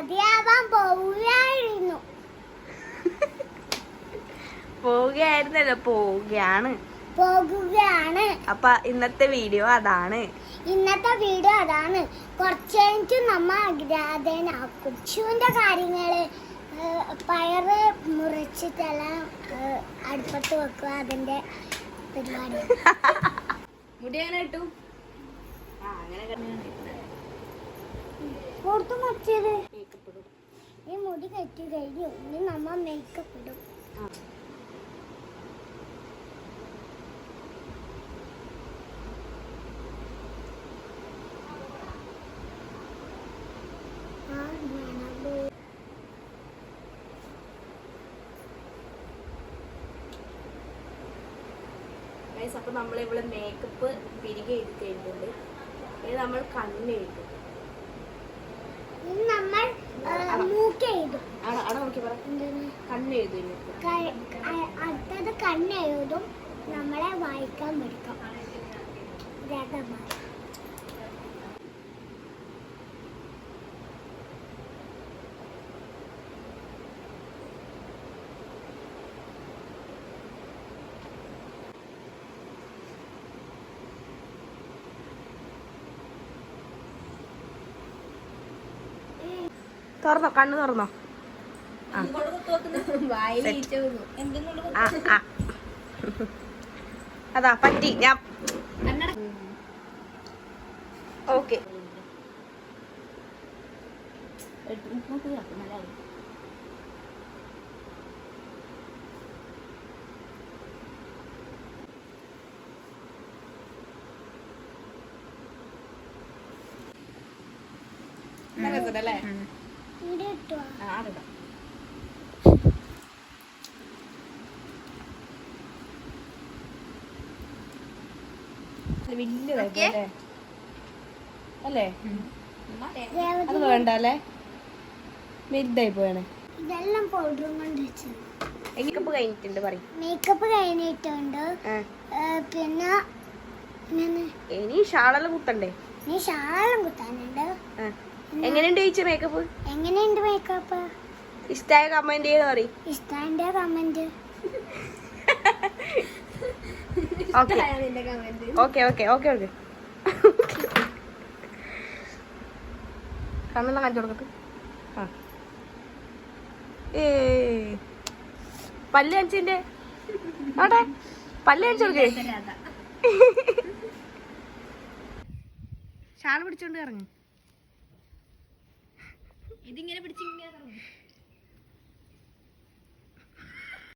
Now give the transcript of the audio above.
മതിയാവാൻ പോവുകയായിരുന്നു. പോവുകയായിരുന്നല്ലോ പോവുകയാണ്. പോകുകയാണ് അപ്പൊ ഇന്നത്തെ വീഡിയോ അതാണ്. ഇന്നത്തെ വീഡിയോ അതാണ്. കുറച്ച് കഴിഞ്ഞിട്ട് നമ്മ അഗ്രാധനാക്കും ശിവന്റെ കാര്യങ്ങൾ പയറ് മുറിച്ചിട്ടെല്ലാം അടുപ്പത്ത് വെക്കുക അതിന്റെ പരിപാടി. മുടിയാനായിട്ടു കൊടുത്തു മറിച്ചത്. ഈ മുടി കെട്ടി കഴിഞ്ഞു ഇനി നമ്മ മേക്കപ്പ് ഇടും. ആ, മണമ്പൂ. അപ്പൊ നമ്മൾ ഇവിടെ മേക്കപ്പ് തിരികെ എടുത്തിട്ടുണ്ട് ഇനി നമ്മൾ കണ്ണെഴുതും കണ്ണെഴുതും. നമ്മളെ വായിക്കാൻ പഠിക്കും. തുറന്നോ കണ്ണു തുറന്നോ. അതാ പറ്റി. ഞാൻ ഓക്കെ. നല്ല ഇവിടെ അല്ലേ? അത് വലുതായി പോയാണ്. ഇതെല്ലാം പൗഡറും കൊണ്ട് വെച്ചത് മേക്കപ്പ് കഴിഞ്ഞിട്ടുണ്ട് പറയും. മേക്കപ്പ് കഴിഞ്ഞിട്ടുണ്ട്. പിന്നെ ഇനി ഷാളെല്ലാം കുത്തണ്ടേ? ഇനി ഷാളം കുത്താനുണ്ട്. ആ. എങ്ങനെയുണ്ട് ചേച്ചി മേക്കപ്പ് എങ്ങനെയുണ്ട് മേക്കപ്പ് ഇഷ്ടായ കമന്റ് ചെയ്ത് പറയും. ഇഷ്ടാന്റെ comment okay okay okay okay okay കണ്ണെല്ലാം കാണിച്ചു കൊടുക്കട്ടെ. ആ. ഏ പല്ല് കാണിച്ചതിന്റെ? ആട്ടെ പല്ല് കാണിച്ചു കൊടുക്കേ. ഷാൾ പിടിച്ചോണ്ട് ഇറങ്ങി. ഇതിങ്ങനെ പിടിച്ചിങ്ങനെ